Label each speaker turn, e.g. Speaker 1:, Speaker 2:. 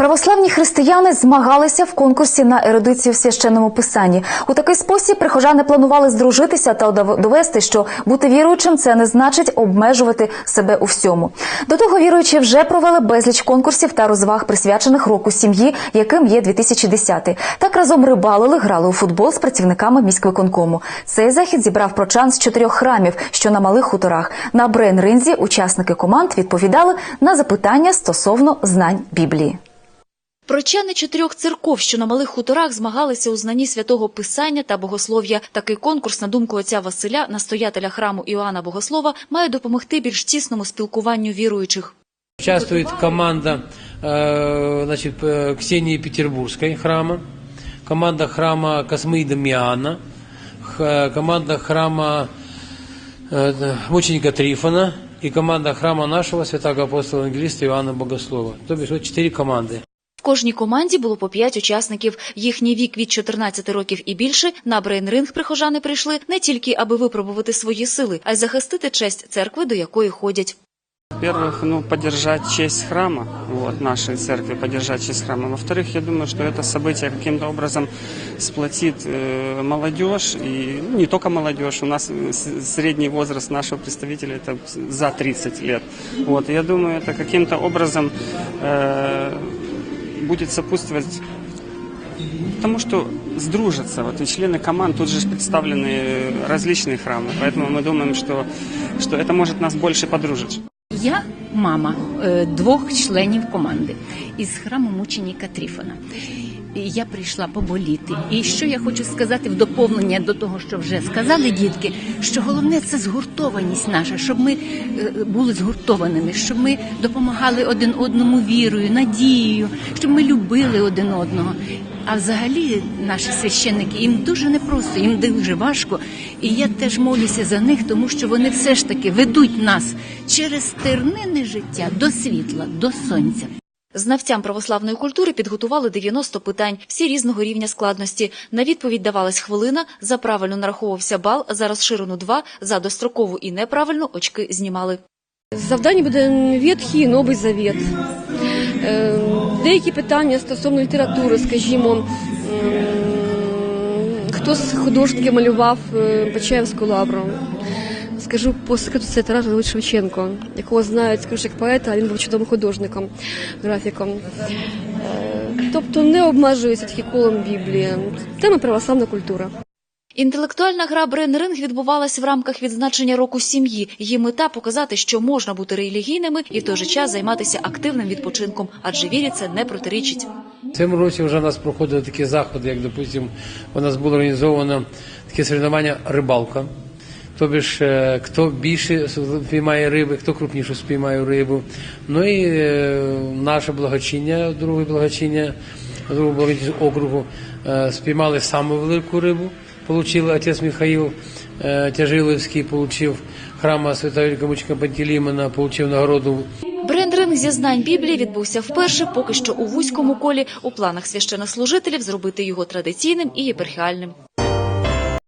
Speaker 1: Православні християни змагалися в конкурсі на ерудицію в священному писанні. У такий спосіб прихожани планували здружитися та довести, що бути віруючим це не значить обмежувати себе у всьому. До того віруючі вже провели безліч конкурсів та розваг, присвячених року сім'ї, яким є 2010. Так разом рибалили, грали у футбол з працівниками міськвиконкому. Цей захід зібрав прочан з чотирьох храмів, що на малих хуторах. На брейн-ринзі учасники команд відповідали на запитання стосовно знань Біблії. Прочани чотирьох церков, що на малих хуторах змагалися у знанні святого писання та богослов'я. Такий конкурс, на думку отця Василя, настоятеля храму Іоанна Богослова, має допомогти більш тісному спілкуванню віруючих.
Speaker 2: Участвует команда э, значит, э, Ксении Петербургской храма, команда храма Космы Дамиана, х- команда храма э, да, мученика Трифона и команда храма нашего святого апостола Евангелиста Иоанна Богослова. То бишь вот четыре команды.
Speaker 1: В кожній команді було по п'ять учасників. Їхній вік від 14 років і більше. На брейн-ринг прихожани прийшли не тільки аби випробувати свої сили, а й захистити честь церкви, до якої ходять.
Speaker 3: Во-первых, ну, поддержать честь храма, вот, нашей церкви, поддержать честь храма. Во-вторых, я думаю, что это событие каким-то образом сплотит э, молодежь, и ну, не только молодежь, у нас э, с- средний возраст нашего представителя это за 30 лет. Вот, и я думаю, это каким-то образом э, будет сопутствовать Потому что сдружатся, вот и члены команд, тут же представлены различные храмы, поэтому мы думаем, что, что это может нас больше подружить.
Speaker 4: Я мама е, двох членів команди із храму мученіка Тріфона. Я прийшла поболіти. І що я хочу сказати в доповнення до того, що вже сказали дітки, що головне це згуртованість наша, щоб ми е, були згуртованими, щоб ми допомагали один одному вірою, надією, щоб ми любили один одного. А взагалі наші священники їм дуже непросто, їм дуже важко. І я теж молюся за них, тому що вони все ж таки ведуть нас через тернини життя до світла, до сонця.
Speaker 1: Знавцям православної культури підготували 90 питань, всі різного рівня складності. На відповідь давалась хвилина, за правильно нараховувався бал, за розширену два, за дострокову і неправильну очки знімали.
Speaker 5: Завдання буде Ветхий і Новий Завет. Е, Деякі питання стосовно літератури, скажімо, хто з художників малював е, лавру. Скажу по секрету, це Тарас Григорович Шевченко, якого знають, скажу, як поета, а він був чудовим художником, графіком. Е, Тобто не обмежується тільки колом Біблії. Тема православна культура.
Speaker 1: Інтелектуальна гра Брейн-ринг відбувалась в рамках відзначення року сім'ї. Її мета показати, що можна бути релігійними і в той же час займатися активним відпочинком, адже вірі це не протирічить.
Speaker 2: В цьому році вже у нас проходили такі заходи, як, допустим, у нас було організовано таке соревнування рибалка. Тобі ж хто більше спіймає риби, хто крупніше спіймає рибу. Ну і е, наше благочиння, друге благочиння, другого благочиння округу е, спіймали саму велику рибу. Получив отець Михаїл е, Тяжилівський, получив храма Святого Великомученика Пантелеймона, получив нагороду
Speaker 1: Брендринг зі знань Біблії відбувся вперше, поки що у вузькому колі. У планах священнослужителів зробити його традиційним і єпархіальним.